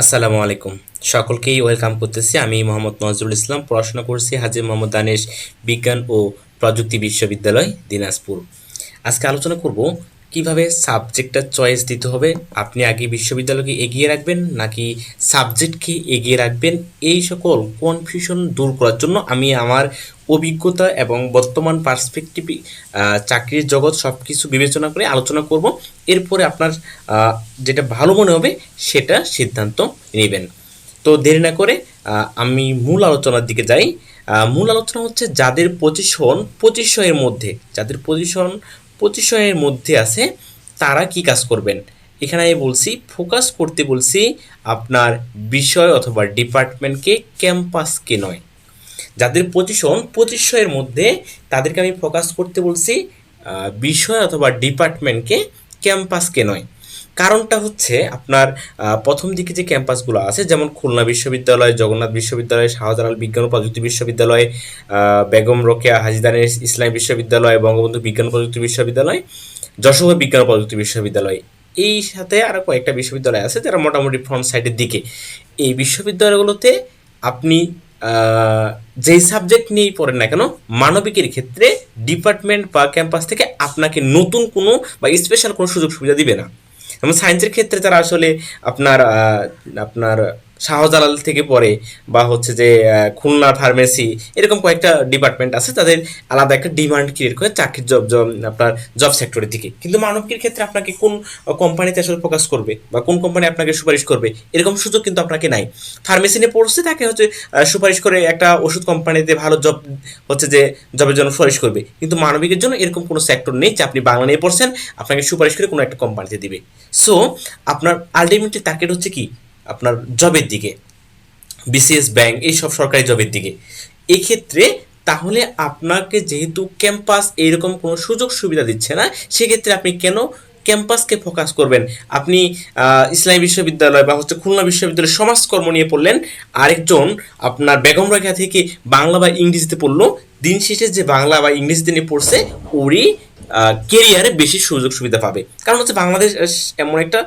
আসসালামু আলাইকুম। সকলকেই ওয়েলকাম করতেছি। আমি মোহাম্মদ নজরুল ইসলাম। পড়াশোনা করছি হাজি মোহাম্মদ দানেশ বিজ্ঞান ও প্রযুক্তি বিশ্ববিদ্যালয় দিনাজপুর। আজকে আলোচনা করব, কীভাবে সাবজেক্টটা চয়েস দিতে হবে, আপনি আগে বিশ্ববিদ্যালয়কে এগিয়ে রাখবেন নাকি সাবজেক্টকে এগিয়ে রাখবেন, এই সকল কনফিউশন দূর করার জন্য আমি আমার অভিজ্ঞতা এবং বর্তমান পার্সপেক্টিভ চাকরির জগৎ সব কিছু বিবেচনা করে আলোচনা করব। এরপরে আপনার যেটা ভালো মনে হবে সেটা সিদ্ধান্ত নেবেন। তো দেরি না করে আমি মূল আলোচনার দিকে যাই। মূল আলোচনা হচ্ছে যাদের পজিশন পঁচিশশোয়ের মধ্যে, যাদের পজিশন পঁচিশশোয়ের মধ্যে আছে, তারা কি কাজ করবেন? এখানে আমি বলছি ফোকাস করতে বলছি আপনার বিষয় অথবা ডিপার্টমেন্টকে ক্যাম্পাসকে নয়। যাদের পজিশন পঁচিশশো এর মধ্যে তাদেরকে আমি ফোকাস করতে বলছি বিষয় অথবা ডিপার্টমেন্টকে ক্যাম্পাসকে নয়। কারণটা হচ্ছে আপনার প্রথম দিকে যে ক্যাম্পাসগুলো আছে, যেমন খুলনা বিশ্ববিদ্যালয়, জগন্নাথ বিশ্ববিদ্যালয়, শাহজালাল বিজ্ঞান ও প্রযুক্তি বিশ্ববিদ্যালয় বেগম রোকেয়া হাজিদানের ইসলাম বিশ্ববিদ্যালয়, বঙ্গবন্ধু বিজ্ঞান প্রযুক্তি বিশ্ববিদ্যালয় যশোর বিজ্ঞান প্রযুক্তি বিশ্ববিদ্যালয়। এই সাথে আরও কয়েকটা বিশ্ববিদ্যালয় আছে, যারা মোটামুটি ফ্রন্ট সাইডের দিকে। এই বিশ্ববিদ্যালয়গুলোতে আপনি যেই সাবজেক্ট নিয়েই পড়েন না কেন, মানবিকের ক্ষেত্রে ডিপার্টমেন্ট বা ক্যাম্পাস থেকে আপনাকে নতুন কোনো বা স্পেশাল কোনো সুযোগ সুবিধা দিবে না। যেমন সায়েন্সের ক্ষেত্রে তারা আসলে আপনার আপনার শাহজালাল থেকে পড়ে বা হচ্ছে যে খুলনা ফার্মেসি এরকম কয়েকটা ডিপার্টমেন্ট আছে তাদের আলাদা একটা ডিমান্ড ক্রিয়েট করে চাকরির জব জব আপনার জব সেক্টরের দিকে। কিন্তু মানবিকের ক্ষেত্রে আপনাকে কোন কোম্পানিতে আসলে ফোকাস করবে বা কোন কোম্পানি আপনাকে সুপারিশ করবে এরকম সুযোগ কিন্তু আপনাকে নাই। ফার্মেসি নিয়ে পড়ছে তাকে হচ্ছে সুপারিশ করে একটা ওষুধ কোম্পানিতে ভালো জব হচ্ছে যে জবের জন্য সুপারিশ করবে। কিন্তু মানবিকের জন্য এরকম কোনো সেক্টর নেই যে আপনি বাংলা নিয়ে পড়ছেন, আপনাকে সুপারিশ করে কোনো একটা কোম্পানিতে দিবে। সো আপনার আলটিমেটলি টার্গেট হচ্ছে কি? আপনার জবের দিকে বিসিএস ব্যাংক এইসব সরকারি জবের দিকে। এক্ষেত্রে তাহলে আপনাকে যেহেতু ক্যাম্পাস এইরকম কোনো সুযোগ সুবিধা দিচ্ছে না, সেক্ষেত্রে আপনি কেন ক্যাম্পাসকে ফোকাস করবেন? আপনি ইসলামী বিশ্ববিদ্যালয় বা হচ্ছে খুলনা বিশ্ববিদ্যালয় সমাজকর্ম নিয়ে পড়লেন, আরেকজন আপনার বেগম রেখা থেকে বাংলা বা ইংরেজিতে পড়ল, দিন শেষে যে বাংলা বা ইংরেজিতে নিয়ে পড়ছে, ওরই কেরিয়ারে বেশি সুযোগ সুবিধা পাবে। কারণ হচ্ছে বাংলাদেশ এমন একটা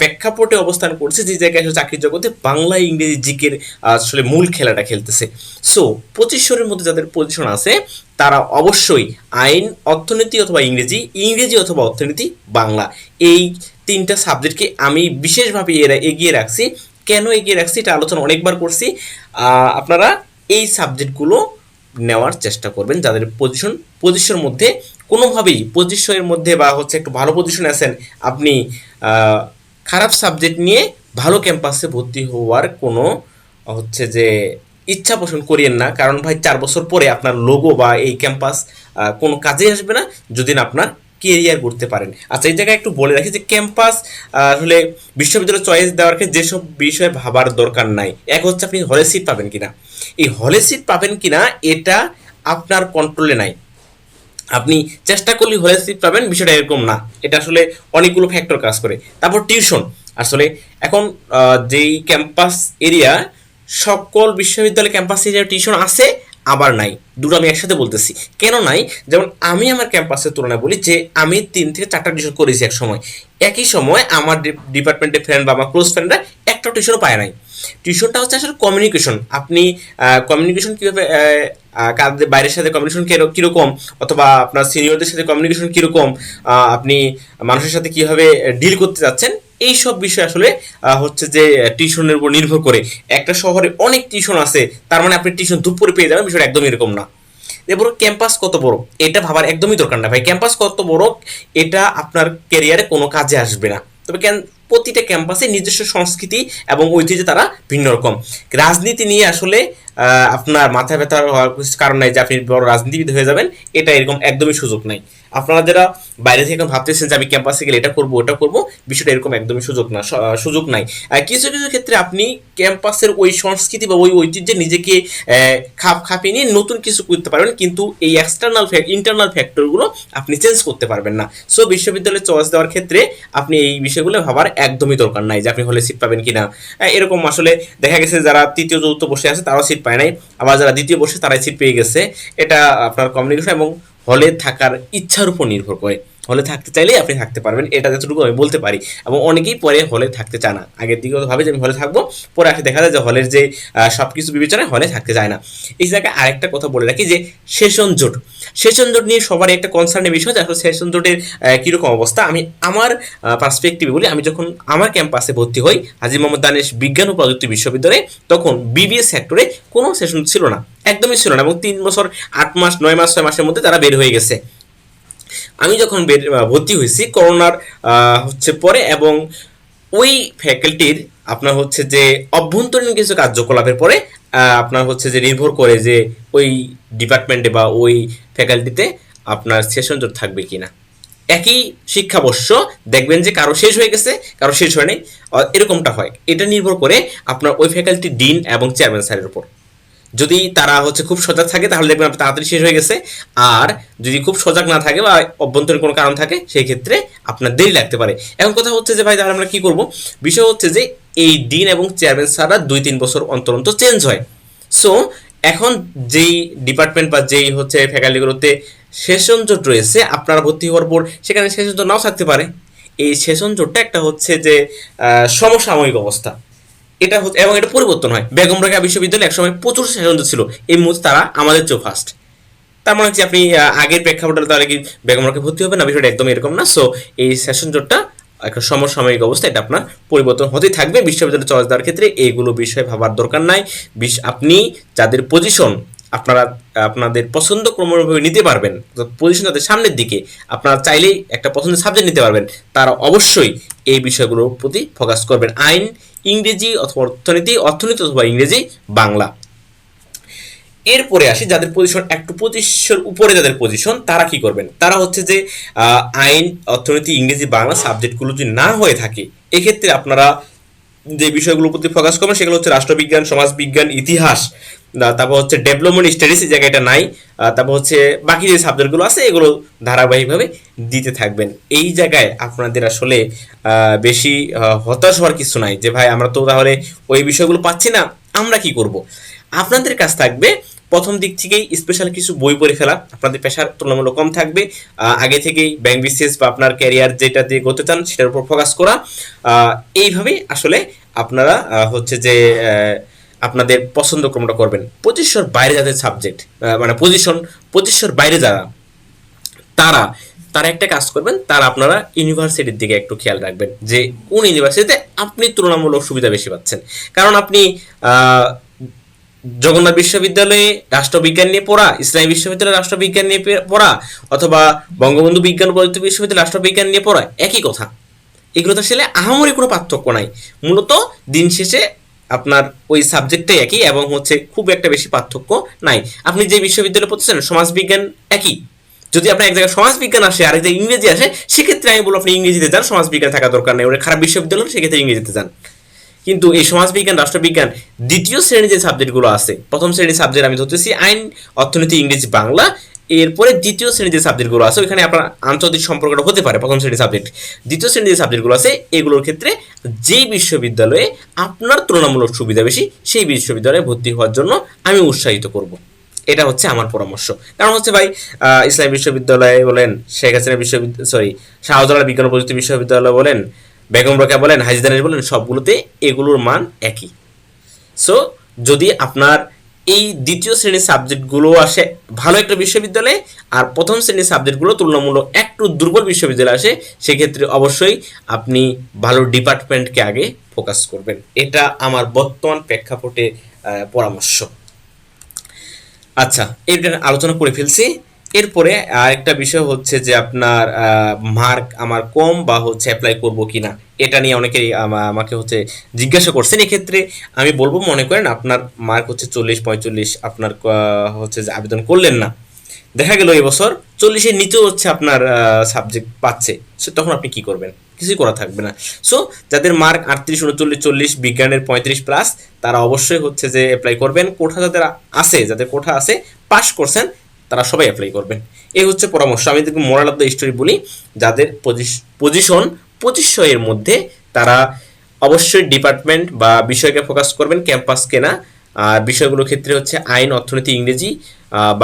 প্রেক্ষাপটে অবস্থান করছে যে জায়গায় আসলে চাকরির জগতে বাংলা, ইংরেজি, জিকের আসলে মূল খেলাটা খেলতেছে। সো পঁচিশশোরের মধ্যে যাদের পজিশন আছে, তারা অবশ্যই আইন, অর্থনীতি অথবা ইংরেজি ইংরেজি অথবা অর্থনীতি, বাংলা। এই তিনটা সাবজেক্টকে আমি বিশেষভাবে এরা এগিয়ে রাখছি। কেন এগিয়ে রাখছি? এটা আলোচনা অনেকবার করছি। আপনারা এই সাবজেক্টগুলো নেওয়ার চেষ্টা করবেন। যাদের পজিশন পজিশনের মধ্যে কোনোভাবেই পজিশনের মধ্যে বা হচ্ছে একটু ভালো পজিশনে আছেন, আপনি খারাপ সাবজেক্ট নিয়ে ভালো ক্যাম্পাসে ভর্তি হওয়ার কোনো, হচ্ছে যে, ইচ্ছা পোষণ করিয়েন না। কারণ ভাই, চার বছর পরে আপনার লোগো বা এই ক্যাম্পাস কোনো কাজে আসবে না যদি না আপনার কেরিয়ার করতে পারেন। আচ্ছা এই জায়গায় একটু বলে রাখি যে ক্যাম্পাস আসলে বিশ্ববিদ্যালয় চয়েস দেওয়ার ক্ষেত্রে যেসব বিষয়ে ভাবার দরকার নাই, এক হচ্ছে আপনি হলে সিট পাবেন কিনা। এই হলে সিট পাবেন কিনা, এটা আপনার কন্ট্রোলে নাই। আপনি চেষ্টা করলে হলে সিট পাবেন, বিষয়টা এরকম না। এটা আসলে অনেকগুলো ফ্যাক্টর কাজ করে। তারপর টিউশন আসলে এখন যেই ক্যাম্পাস এরিয়া সকল বিশ্ববিদ্যালয় ক্যাম্পাস এরিয়া টিউশন আছে, আবার নাই। দুটো আমি একসাথে বলতেছি। কেন নাই? যেমন আমি আমার ক্যাম্পাসের তুলনায় বলি যে, আমি তিন থেকে চারটা টিউশন করেছি এক সময় একই সময় আমার ডিপার্টমেন্টের ফ্রেন্ড বা আমার ক্লোজ ফ্রেন্ডরা একটা টিউশনও পায় নাই। টিউশনটা হচ্ছে আসলে কমিউনিকেশন আপনি কমিউনিকেশন কীভাবে কাদের বাইরের সাথে কমিউনিকেশন কীরকম? অথবা আপনার সিনিয়রদের সাথে কমিউনিকেশন কীরকম? আপনি মানুষের সাথে কীভাবে ডিল করতে যাচ্ছেন এই সব বিষয় আসলে হচ্ছে যে টিউশনের উপর নির্ভর করে। একটা শহরে অনেক টিউশন আছে, তার মানে আপনি টিউশন দুপুরে পেয়ে যাবেন, বিষয়টা একদমই এরকম না। এরপর ক্যাম্পাস কত বড়? এটা ভাবার একদমই দরকার না ভাই। ক্যাম্পাস কত বড়? এটা আপনার ক্যারিয়ারে কোনো কাজে আসবে না। তবে প্রতিটা ক্যাম্পাসে নিজস্ব সংস্কৃতি এবং ঐতিহ্য তারা ভিন্ন রকম। রাজনীতি নিয়ে আসলে আপনার মাথা ব্যথা হওয়ার কারণ নাই যে আপনি বড় রাজনীতিবিদ হয়ে যাবেন, এটা এরকম একদমই সুযোগ নাই। আপনারা যারা বাইরে থেকে এখন ভাবতেছেন যে আমি ক্যাম্পাসে গেলে এটা করব, ওটা করব, বিষয়টা এরকম একদমই সুযোগ না সুযোগ নাই। কিছু কিছু ক্ষেত্রে আপনি ক্যাম্পাসের ওই সংস্কৃতি বা ওই ঐতিহ্যে নিজেকে খাপ খাপিয়ে নিয়ে নতুন কিছু করতে পারবেন, কিন্তু এই এক্সটার্নাল ইন্টারনাল ফ্যাক্টরগুলো আপনি চেঞ্জ করতে পারবেন না। সো বিশ্ববিদ্যালয়ে চয়েস দেওয়ার ক্ষেত্রে আপনি এই বিষয়গুলো ভাবার একদমই দরকার নাই যে আপনি হলে সিট পাবেন কিনা। এরকম আসলে দেখা গেছে যারা তৃতীয়, চতুর্থ বসে আছে, তারাও সিট পায় নাই। আবার যারা দ্বিতীয় বর্ষে, তারাই সিট পেয়ে গেছে। এটা আপনার কমিউনিকেশন এবং হলে থাকার ইচ্ছার উপর নির্ভর করে। হলে থাকতে চাইলেই আপনি থাকতে পারবেন, এটা যতটুকু আমি বলতে পারি। এবং অনেকেই পরে হলে থাকতে চায় না। আগের দিকে ভাবে যে আমি হলে থাকব, পরে আসে দেখা যায় যে হলের যে সব কিছু বিবেচনায় হলে থাকতে চায় না। এই জায়গায় আরেকটা কথা বলে রাখি যে, সেশন জোট। সেশন জোট নিয়ে সবারই একটা কনসার্নের বিষয়, যে আসলে সেশন জোটের কীরকম অবস্থা। আমি আমার পার্সপেক্টিভে বলি, আমি যখন আমার ক্যাম্পাসে ভর্তি হই, হাজি মোহাম্মদ দানেশ বিজ্ঞান ও প্রযুক্তি বিশ্ববিদ্যালয়ে, তখন বিবিএস সেক্টরে কোনো সেশন ছিল না। একদমই ছিল না। এবং তিন বছর, আট মাস, নয় মাস, ছয় মাসের মধ্যে তারা বের হয়ে গেছে। আমি যখন ভর্তি হয়েছি করোনার হচ্ছে পরে এবং ওই ফ্যাকাল্টির আপনার হচ্ছে যে অভ্যন্তরীণ কিছু কার্যকলাপের পরে আপনার হচ্ছে যে নির্ভর করে যে ওই ডিপার্টমেন্টে বা ওই ফ্যাকাল্টিতে আপনার সেশন জোট থাকবে কিনা। একই শিক্ষাবর্ষ দেখবেন যে কারও শেষ হয়ে গেছে কারও শেষ হয়নি আহ, এরকমটা হয়। এটা নির্ভর করে আপনার ওই ফ্যাকাল্টি ডিন এবং চেয়ারম্যান স্যারের উপর। যদি তারা হচ্ছে খুব সজাগ থাকে, তাহলে দেখবেন তাড়াতাড়ি শেষ হয়ে গেছে। আর যদি খুব সজাগ না থাকে বা অভ্যন্তরীণ কোনো কারণ থাকে, সেই ক্ষেত্রে আপনার দেরি লাগতে পারে। এখন কথা হচ্ছে যে, ভাই, তাহলে আমরা কি করব? বিষয় হচ্ছে যে, এই ডিন এবং চেয়ারম্যান স্যাররা দুই তিন বছর অন্তর অন্তর চেঞ্জ হয়। সো এখন যেই ডিপার্টমেন্ট বা যেই হচ্ছে ফ্যাকাল্টিগুলোতে সেশন জোট রয়েছে, আপনারা ভর্তি হওয়ার পর সেখানে সেশন জোট নাও থাকতে পারে। এই সেশন জোটটা একটা হচ্ছে যে সমসাময়িক অবস্থা। এটা এবং এটা পরিবর্তন হয়। বেগম রোকেয়া বিশ্ববিদ্যালয় একসময় প্রচুর সেশন ছিল। এই মুহূর্তে তারা আমাদের চেয়েও ফার্স্ট তার মানে হচ্ছে আপনি আগের প্রেক্ষাপটে তাহলে কি বেগম রোকেয়া ভর্তি হবে? না, বিষয়টা একদম এরকম না। সো এই সেশন জোটটা একটা সমসাময়িক অবস্থা, এটা আপনার পরিবর্তন হতেই থাকবে। বিশ্ববিদ্যালয়ে চয়েস দেওয়ার ক্ষেত্রে এইগুলো বিষয়ে ভাবার দরকার নাই। বিশ- আপনি যাদের পজিশন আপনারা, আপনাদের পছন্দ ক্রমভাবে নিতে পারবেন। পজিশন তাদের সামনের দিকে। আপনারা চাইলেই একটা পছন্দের সাবজেক্ট নিতে পারবেন। তারা অবশ্যই এই বিষয়গুলোর প্রতি ফোকাস করবেন। আইন, ইংরেজি অথবা অর্থনীতি অর্থনীতি অথবা ইংরেজি, বাংলা। এরপরে আসি, যাদের পজিশন একটু পঁচিশের উপরে যাদের পজিশন তারা কি করবেন? তারা হচ্ছে যে আইন, অর্থনীতি, ইংরেজি, বাংলা সাবজেক্টগুলো যদি না হয়ে থাকে, এক্ষেত্রে আপনারা যে বিষয়গুলোর প্রতি ফোকাস করবেন সেগুলো হচ্ছে রাষ্ট্রবিজ্ঞান, সমাজবিজ্ঞান, ইতিহাস তারপর হচ্ছে ডেভেলপমেন্ট স্টাডিজ এই জায়গায় এটা নাই। তারপর হচ্ছে বাকি যে সাবজেক্টগুলো আছে, এগুলো ধারাবাহিকভাবে দিতে থাকবেন। এই জায়গায় আপনাদের আসলে বেশি হতাশ হওয়ার কিছু নাই যে ভাই, আমরা তো তাহলে ওই বিষয়গুলো পাচ্ছি না, আমরা কি করব? আপনাদের কাছ থাকবে প্রথম দিক থেকেই স্পেশাল কিছু বই পড়ে ফেলা। আপনাদের পেশার তুলনামূলক কম থাকবে। আগে থেকেই ব্যাংক বিসিএস বা আপনার ক্যারিয়ার যেটা দিয়ে করতে চান সেটার উপর ফোকাস করা। এইভাবে আসলে আপনারা হচ্ছে যে আপনাদের পছন্দ ক্রমটা করবেন। পঁচিশশোর বাইরে যাদের সাবজেক্ট মানে পজিশন পঁচিশশোর বাইরে যারা, তারা তারা একটা কাজ করবেন, তারা আপনারা ইউনিভার্সিটির দিকে একটু খেয়াল রাখবেন যে কোন ইউনিভার্সিটিতে আপনি তুলনামূলক সুবিধা বেশি পাচ্ছেন। কারণ আপনি জগন্নাথ বিশ্ববিদ্যালয়ে রাষ্ট্রবিজ্ঞান নিয়ে পড়া, ইসলামী বিশ্ববিদ্যালয়ে রাষ্ট্রবিজ্ঞান নিয়ে পড়া, অথবা বঙ্গবন্ধু বিজ্ঞান প্রযুক্তি বিশ্ববিদ্যালয়ে রাষ্ট্রবিজ্ঞান নিয়ে পড়া, একই কথা। এগুলো তো আসলে আহামরি কোনো পার্থক্য নাই। মূলত দিন শেষে আপনার ওই সাবজেক্টটাই একই এবং হচ্ছে খুব একটা বেশি পার্থক্য নাই। আপনি যে বিশ্ববিদ্যালয়ে পড়তেছেন সমাজবিজ্ঞান একই। যদি আপনার এক জায়গায় সমাজবিজ্ঞান আসে আর এক জায়গায় ইংরেজি আসে, সেক্ষেত্রে আমি বলব আপনি ইংরেজিতে যান সমাজবিজ্ঞান থাকা দরকার নেই। ওটা খারাপ বিশ্ববিদ্যালয় সেক্ষেত্রে ইংরেজিতে যান। কিন্তু এই সমাজবিজ্ঞান, রাষ্ট্রবিজ্ঞান দ্বিতীয় শ্রেণির যে সাবজেক্টগুলো আছে, প্রথম শ্রেণির সাবজেক্ট আমি ধরতেছি আইন, অর্থনীতি, ইংরেজি, বাংলা। এরপরে দ্বিতীয় শ্রেণির যে সাবজেক্টগুলো আছে, ওইখানে আপনার আন্তর্জাতিক সম্পর্কটা হতে পারে প্রথম শ্রেণির সাবজেক্ট। দ্বিতীয় শ্রেণির যে সাবজেক্টগুলো আছে, এগুলোর ক্ষেত্রে যেই বিশ্ববিদ্যালয়ে আপনার তুলনামূলক সুবিধা বেশি, সেই বিশ্ববিদ্যালয়ে ভর্তি হওয়ার জন্য আমি উৎসাহিত করব। এটা হচ্ছে আমার পরামর্শ। কারণ হচ্ছে ভাই ইসলামী বিশ্ববিদ্যালয় বলেন, শেখ হাসিনা বিশ্ববিদ্যালয় সরি শাহজালাল বিজ্ঞান প্রযুক্তি বিশ্ববিদ্যালয় বলেন বেগম রোকেয়া বলেন হাজিদানেশ বলেন, সবগুলোতে এগুলোর মান একই। সো যদি আপনার এই দ্বিতীয় শ্রেণির সাবজেক্টগুলো আসে, ভালো একটা বিশ্ববিদ্যালয়ে, আর প্রথম শ্রেণির সাবজেক্টগুলো তুলনামূলক একটু দুর্বল বিশ্ববিদ্যালয়ে আসে, সেক্ষেত্রে অবশ্যই আপনি ভালো ডিপার্টমেন্টকে আগে ফোকাস করবেন। এটা আমার বর্তমান প্রেক্ষাপটে পরামর্শ। আচ্ছা এটা আলোচনা করে ফেলছি। এরপরে আরেকটা বিষয় হচ্ছে যে আপনার মার্ক আমার কম বা হচ্ছে অ্যাপ্লাই করব কিনা, এটা নিয়ে অনেকেই আমাকে হচ্ছে জিজ্ঞাসা করছেন। এক্ষেত্রে আমি বলব, মনে করেন আপনার মার্ক হচ্ছে চল্লিশ পঁয়তাল্লিশ আপনার হচ্ছে যে আবেদন করলেন না। দেখা গেল এবছর চল্লিশের নিচেও হচ্ছে আপনার সাবজেক্ট পাচ্ছে। সে তখন আপনি কি করবেন? কিছুই করা থাকবে না। সো যাদের মার্ক আটত্রিশ, উনচল্লিশ, চল্লিশ, বিজ্ঞানের পঁয়ত্রিশ প্লাস তারা অবশ্যই হচ্ছে যে অ্যাপ্লাই করবেন। কোঠা যাদের আছে, যাদের কোঠা আছে পাস করছেন তারা সবাই অ্যাপ্লাই করবেন এই হচ্ছে পরামর্শ। আমি দেখব মোরাল অফ দ্য স্টোরি বলি। যাদের পজিশন পঁচিশশো এর মধ্যে, তারা অবশ্যই ডিপার্টমেন্ট বা বিষয়কে ফোকাস করবেন ক্যাম্পাসকে না আর বিষয়গুলোর ক্ষেত্রে হচ্ছে আইন, অর্থনীতি, ইংরেজি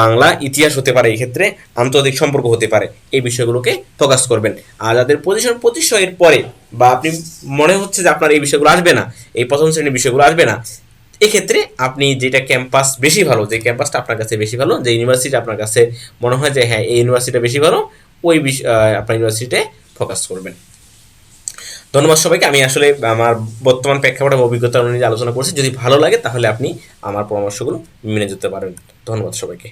বাংলা, ইতিহাস হতে পারে এই ক্ষেত্রে, আন্তর্জাতিক সম্পর্ক হতে পারে। এই বিষয়গুলোকে ফোকাস করবেন। আর যাদের পজিশন পঁচিশশো এর পরে, বা আপনি মনে হচ্ছে যে আপনার এই বিষয়গুলো আসবে না, এই প্রথম শ্রেণির বিষয়গুলো আসবে না এক্ষেত্রে আপনি যেটা ক্যাম্পাস বেশি ভালো, যে ক্যাম্পাসটা আপনার কাছে বেশি ভালো, যে ইউনিভার্সিটি আপনার কাছে মনে হয় যে হ্যাঁ এই ইউনিভার্সিটিটা বেশি ভালো, ওই আপনার ইউনিভার্সিটিতে ফোকাস করবেন। ধন্যবাদ সবাইকে। আমি আসলে আমার বর্তমান প্রেক্ষাপট এবং অভিজ্ঞতা অনুযায়ী আলোচনা করছি। যদি ভালো লাগে তাহলে আপনি আমার পরামর্শগুলো মেনে যেতে পারবেন। ধন্যবাদ সবাইকে।